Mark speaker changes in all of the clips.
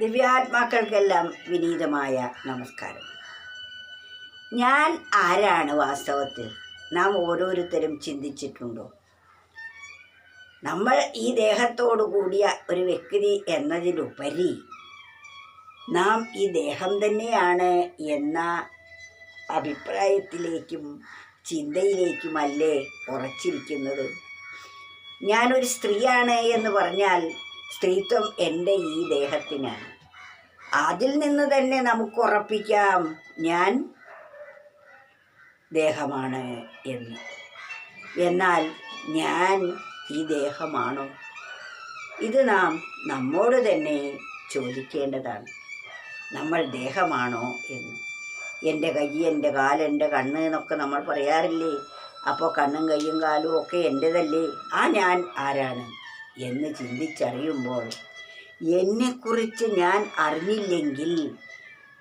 Speaker 1: ദിവ്യാത്മാക്കൾക്കെല്ലാം വിനീതമായ നമസ്കാരം. ഞാൻ ആരാണ് വാസ്തവത്തിൽ? നാം ഓരോരുത്തരും ചിന്തിച്ചിട്ടുണ്ടോ? നമ്മൾ ഈ ദേഹത്തോടു കൂടിയ ഒരു വ്യക്തി എന്നതിലുപരി നാം ഈ ദേഹം തന്നെയാണ് എന്ന അഭിപ്രായത്തിലേക്കും ചിന്തയിലേക്കുമല്ലേ ഉറച്ചിരിക്കുന്നത്? ഞാനൊരു സ്ത്രീയാണ് എന്ന് പറഞ്ഞാൽ സ്ത്രീത്വം എന്റെ ഈ ദേഹത്തിനാണ്. അതിൽ നിന്ന് തന്നെ നമുക്ക് ഉറപ്പിക്കാം ഞാൻ ദേഹമാണ് എന്ന്. എന്നാൽ ഞാൻ ഈ ദേഹമാണോ? ഇത് നാം നമ്മോട് തന്നെ ചോദിക്കേണ്ടതാണ്. നമ്മൾ ദേഹമാണോ എന്ന്. എന്റെ കൈ എന്റെ കാൽ എന്റെ കണ്ണ് എന്നൊക്കെ നമ്മൾ പറയാറില്ലേ? അപ്പോൾ കണ്ണും കയ്യും കാലും ഒക്കെ എന്റെതല്ലേ? ആ ഞാൻ ആരാണ്? എന്ന് ചിന്തിച്ചറിയുമ്പോൾ എന്നെക്കുറിച്ച് ഞാൻ അറിഞ്ഞില്ലെങ്കിൽ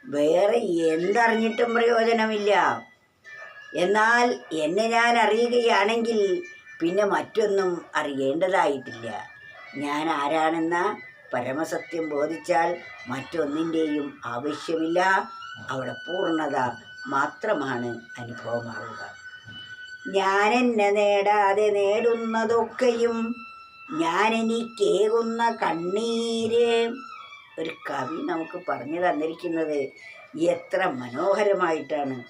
Speaker 1: വേറെ എന്തറിഞ്ഞിട്ടും പ്രയോജനമില്ല. എന്നാൽ എന്നെ ഞാൻ അറിയുകയാണെങ്കിൽ പിന്നെ മറ്റൊന്നും അറിയേണ്ടതായിട്ടില്ല. ഞാൻ ആരാണെന്ന പരമസത്യം ബോധിച്ചാൽ മറ്റൊന്നിന്റെയും ആവശ്യമില്ല. അവിടെ പൂർണത മാത്രമാണ് അനുഭവമാവുക. ഞാൻ എന്നെ നേടാതെ നേടുന്നതൊക്കെയും ഞാൻ എനിക്കേകുന്ന കണ്ണീര്. ഒരു കവി നമുക്ക് പറഞ്ഞു തന്നിരിക്കുന്നത് എത്ര മനോഹരമായിട്ടാണ്.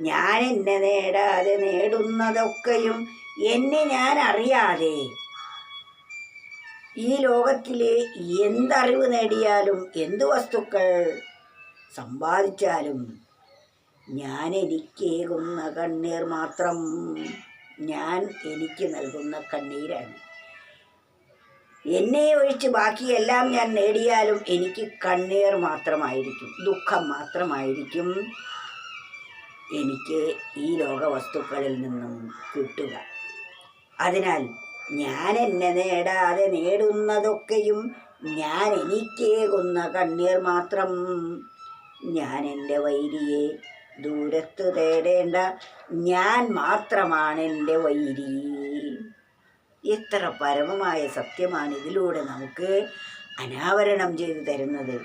Speaker 1: ഞാൻ എന്നെ നേടാതെ നേടുന്നതൊക്കെയും എന്നെ ഞാൻ അറിയാതെ ഈ ലോകത്തിൽ എന്തറിവ് നേടിയാലും എന്ത് വസ്തുക്കൾ സമ്പാദിച്ചാലും ഞാൻ എനിക്കേകുന്ന കണ്ണീർ മാത്രം ഞാൻ എനിക്ക് നൽകുന്ന കണ്ണീരാണ്. എന്നെ ഒഴിച്ച് ബാക്കിയെല്ലാം ഞാൻ നേടിയാലും എനിക്ക് കണ്ണീർ മാത്രമായിരിക്കും ദുഃഖം മാത്രമായിരിക്കും. എനിക്ക് ഈ ലോകവസ്തുക്കളിൽ നിന്നും കിട്ടുക. അതിനാൽ ഞാൻ എന്നെ നേടാതെ നേടുന്നതൊക്കെയും ഞാൻ എനിക്കേകുന്ന കണ്ണീർ മാത്രം. ഞാൻ എന്റെ വൈരിയെ ദൂരത്ത് തേടേണ്ട ഞാൻ മാത്രമാണ് എന്റെ വൈരി. എത്ര പരമമായ സത്യമാണ് ഇതിലൂടെ നമുക്ക് അനാവരണം ചെയ്തു തരുന്നത്.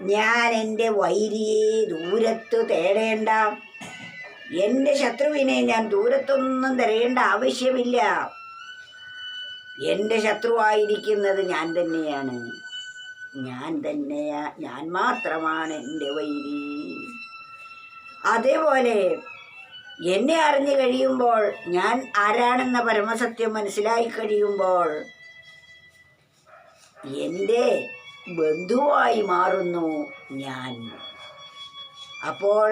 Speaker 1: ഞാൻ എന്റെ വൈരിയെ ദൂരത്ത് തേടേണ്ട. എന്റെ ശത്രുവിനെ ഞാൻ ദൂരത്തൊന്നും തിരയേണ്ട ആവശ്യമില്ല. എന്റെ ശത്രുവായിരിക്കുന്നത് ഞാൻ തന്നെയാണ്. ഞാൻ തന്നെയാ ഞാൻ മാത്രമാണ് എന്റെ വൈരി. അതേപോലെ എന്നെ അറിഞ്ഞു കഴിയുമ്പോൾ ഞാൻ ആരാണെന്ന പരമസത്യം മനസ്സിലായി കഴിയുമ്പോൾ എന്റെ ബന്ധുവായി മാറുന്നു ഞാൻ. അപ്പോൾ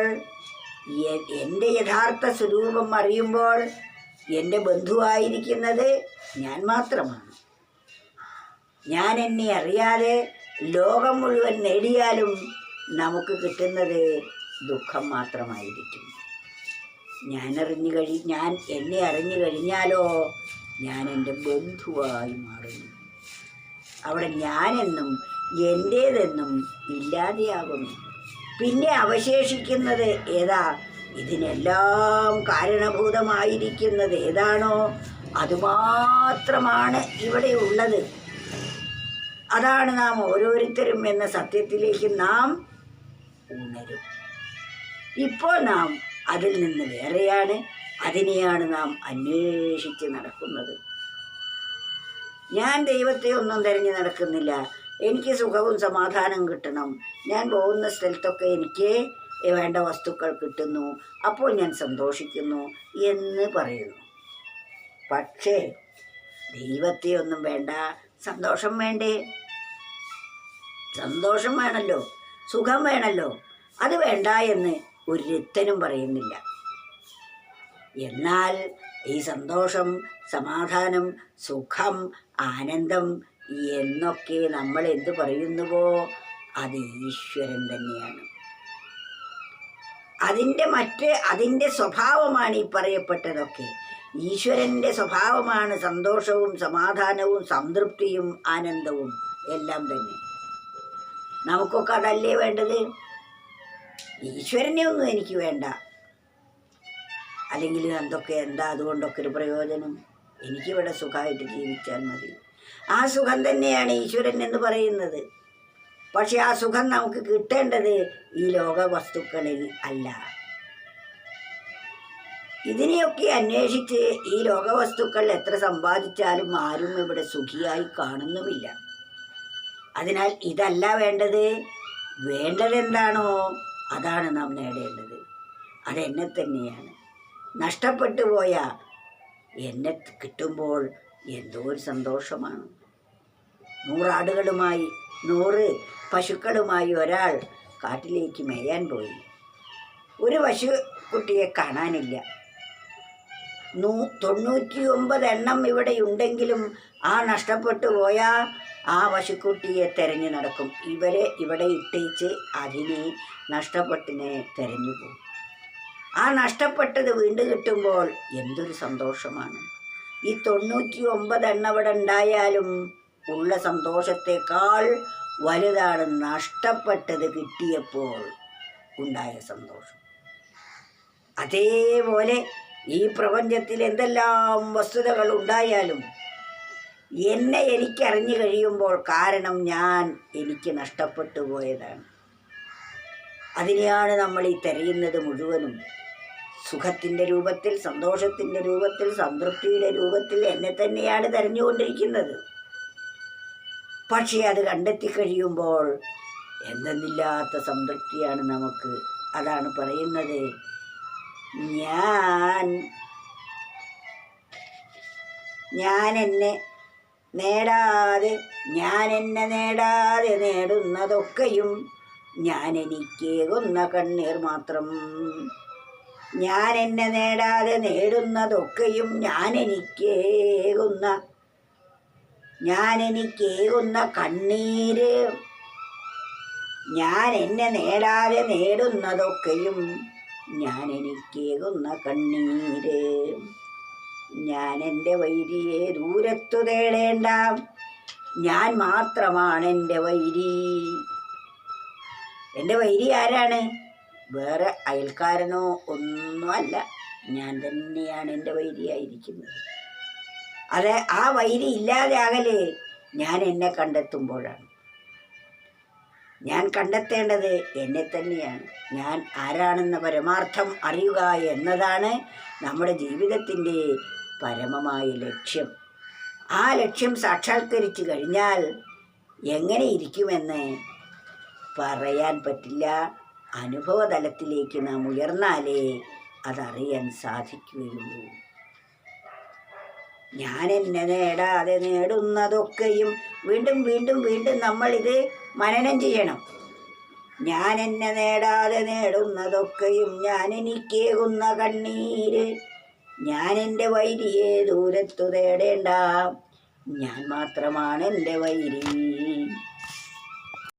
Speaker 1: എന്റെ യഥാർത്ഥ സ്വരൂപം അറിയുമ്പോൾ എന്റെ ബന്ധുവായിരിക്കുന്നത് ഞാൻ മാത്രമാണ്. ഞാൻ എന്നെ അറിയാതെ ലോകം മുഴുവൻ നേടിയാലും നമുക്ക് കിട്ടുന്നത് ദുഃഖം മാത്രമായിരിക്കും. ഞാൻ അറിഞ്ഞു കഴി ഞാൻ എന്നെ അറിഞ്ഞു കഴിഞ്ഞാലോ? ഞാൻ എന്റെ ബന്ധുവായി മാറുന്നു. അവിടെ ഞാനെന്നും എന്റേതെന്നും ഇല്ലാതെയാകുന്നു. പിന്നെ അവശേഷിക്കുന്നത് ഏതാ? ഇതിനെല്ലാം കാരണഭൂതമായിരിക്കുന്നത് ഏതാണോ? അതുമാത്രമാണ് ഇവിടെ ഉള്ളത്. അതാണ് നാം ഓരോരുത്തരും എന്ന സത്യത്തിലേക്ക് നാം ഉണരും ഇപ്പോൾ നാം അതിൽ നിന്ന് വേറെയാണ് അതിനെയാണ് നാം അന്വേഷിച്ച് നടക്കുന്നത്. ഞാൻ ദൈവത്തെ ഒന്നും തിരഞ്ഞു നടക്കുന്നില്ല. എനിക്ക് സുഖവും സമാധാനം കിട്ടണം. ഞാൻ പോകുന്ന സ്ഥലത്തൊക്കെ എനിക്ക് വേണ്ട വസ്തുക്കൾ കിട്ടുന്നു. അപ്പോൾ ഞാൻ സന്തോഷിക്കുന്നു എന്ന് പറയുന്നു. പക്ഷേ ദൈവത്തെ ഒന്നും വേണ്ട. സന്തോഷം വേണ്ടേ? സന്തോഷം വേണമല്ലോ സുഖം വേണമല്ലോ അത് വേണ്ട എന്ന് ഒരുത്തനും പറയുന്നില്ല. എന്നാൽ ഈ സന്തോഷം സമാധാനം സുഖം ആനന്ദം എന്നൊക്കെ നമ്മൾ എന്ത് പറയുന്നുവോ അത് ഈശ്വരൻ തന്നെയാണ്. അതിന്റെ മറ്റ് അതിന്റെ സ്വഭാവമാണ് ഈ പറയപ്പെട്ടതൊക്കെ. ഈശ്വരന്റെ സ്വഭാവമാണ് സന്തോഷവും സമാധാനവും സംതൃപ്തിയും ആനന്ദവും എല്ലാം തന്നെ. നമുക്കൊക്കെ അതല്ലേ വേണ്ടത്? ഈശ്വരനെ ഒന്നും എനിക്ക് വേണ്ട. അല്ലെങ്കിൽ എന്തൊക്കെ എന്താ അതുകൊണ്ടൊക്കെ ഒരു പ്രയോജനം? എനിക്കിവിടെ സുഖമായിട്ട് ജീവിച്ചാൽ മതി. ആ സുഖം തന്നെയാണ് ഈശ്വരൻ എന്ന് പറയുന്നത്. പക്ഷെ ആ സുഖം നമുക്ക് കിട്ടേണ്ടത് ഈ ലോക വസ്തുക്കളിൽ അല്ല. ഇതിനെയൊക്കെ അന്വേഷിച്ച് ഈ ലോകവസ്തുക്കൾ എത്ര സമ്പാദിച്ചാലും ആരും ഇവിടെ സുഖിയായി കാണുന്നുമില്ല. അതിനാൽ ഇതല്ല വേണ്ടത്. വേണ്ടത് എന്താണോ അതാണ് നാം നേടേണ്ടത്. അതെന്നെ തന്നെയാണ്. നഷ്ടപ്പെട്ടു പോയ എന്നെ കിട്ടുമ്പോൾ എന്തോ ഒരു സന്തോഷമാണ്. നൂറാടുകളുമായി നൂറ് പശുക്കളുമായി ഒരാൾ കാട്ടിലേക്ക് മേയാൻ പോയി. ഒരു പശു കുട്ടിയെ കാണാനില്ല. നൂ തൊണ്ണൂറ്റി ഒമ്പത് എണ്ണം ഇവിടെ ഉണ്ടെങ്കിലും ആ നഷ്ടപ്പെട്ടു പോയ ആ പശുക്കുട്ടിയെ തെരഞ്ഞു നടക്കും. ഇവരെ ഇവിടെ ഇട്ടേച്ച് അതിനെ നഷ്ടപ്പെട്ടിനെ തെരഞ്ഞു പോകും. ആ നഷ്ടപ്പെട്ടത് വീണ്ടും കിട്ടുമ്പോൾ എന്തൊരു സന്തോഷമാണ്. ഈ തൊണ്ണൂറ്റി ഒമ്പത് എണ്ണം ഇവിടെ ഉണ്ടായാലും ഉള്ള സന്തോഷത്തെക്കാൾ വലുതാണ് നഷ്ടപ്പെട്ടത് കിട്ടിയപ്പോൾ ഉണ്ടായ സന്തോഷം. അതേപോലെ ഈ പ്രപഞ്ചത്തിൽ എന്തെല്ലാം വസ്തുതകൾ ഉണ്ടായാലും എന്നെ എനിക്കറിഞ്ഞു കഴിയുമ്പോൾ കാരണം ഞാൻ എനിക്ക് നഷ്ടപ്പെട്ടു പോയതാണ്. അതിനെയാണ് നമ്മൾ ഈ തിരയുന്നത് മുഴുവനും. സുഖത്തിന്റെ രൂപത്തിൽ സന്തോഷത്തിന്റെ രൂപത്തിൽ സംതൃപ്തിയുടെ രൂപത്തിൽ എന്നെ തന്നെയാണ് തെരഞ്ഞുകൊണ്ടിരിക്കുന്നത്. പക്ഷേ അത് കണ്ടെത്തി കഴിയുമ്പോൾ എന്തെന്നില്ലാത്ത സംതൃപ്തിയാണ് നമുക്ക്. അതാണ് പറയുന്നത് ഞാൻ ഞാൻ എന്നെ നേടാതെ ഞാൻ എന്നെ നേടാതെ നേടുന്നതൊക്കെയും ഞാൻ എനിക്കേകുന്ന കണ്ണീർ മാത്രം. ഞാൻ എന്നെ നേടാതെ നേടുന്നതൊക്കെയും ഞാൻ എനിക്കേകുന്ന ഞാൻ എനിക്കേകുന്ന കണ്ണീര്. ഞാൻ എന്നെ നേടാതെ നേടുന്നതൊക്കെയും ഞാൻ എനിക്കേകുന്ന കണ്ണീര്. ഞാൻ എന്റെ വൈരിയെ ദൂരത്തു തേടേണ്ട. ഞാൻ മാത്രമാണ് എന്റെ വൈരി. എന്റെ വൈരി ആരാണ്? വേറെ അയൽക്കാരനോ ഒന്നുമല്ല. ഞാൻ തന്നെയാണ് എന്റെ വൈരിയായിരിക്കുന്നത്. അതെ ആ വൈരി ഇല്ലാതെ ആകലേ ഞാൻ എന്നെ കണ്ടെത്തുമ്പോഴാണ്. ഞാൻ കണ്ടെത്തേണ്ടത് എന്നെ തന്നെയാണ്. ഞാൻ ആരാണെന്ന പരമാർത്ഥം അറിയുക എന്നതാണ് നമ്മുടെ ജീവിതത്തിന്റെ പരമമായ ലക്ഷ്യം. ആ ലക്ഷ്യം സാക്ഷാത്കരിച്ചു കഴിഞ്ഞാൽ എങ്ങനെ ഇരിക്കുമെന്ന് പറയാൻ പറ്റില്ല. അനുഭവതലത്തിലേക്ക് നാം ഉയർന്നാലേ അതറിയാൻ സാധിക്കുകയുള്ളൂ. ഞാൻ എന്നെ നേടാതെ നേടുന്നതൊക്കെയും വീണ്ടും വീണ്ടും വീണ്ടും നമ്മളിത് മനനം ചെയ്യണം. ഞാൻ എന്നെ നേടാതെ നേടുന്നതൊക്കെയും ഞാൻ എനിക്കേകുന്ന കണ്ണീര്. ഞാൻ എന്റെ വൈരിയെ ദൂരത്തു തേടേണ്ട. ഞാൻ മാത്രമാണ് എന്റെ വൈരി.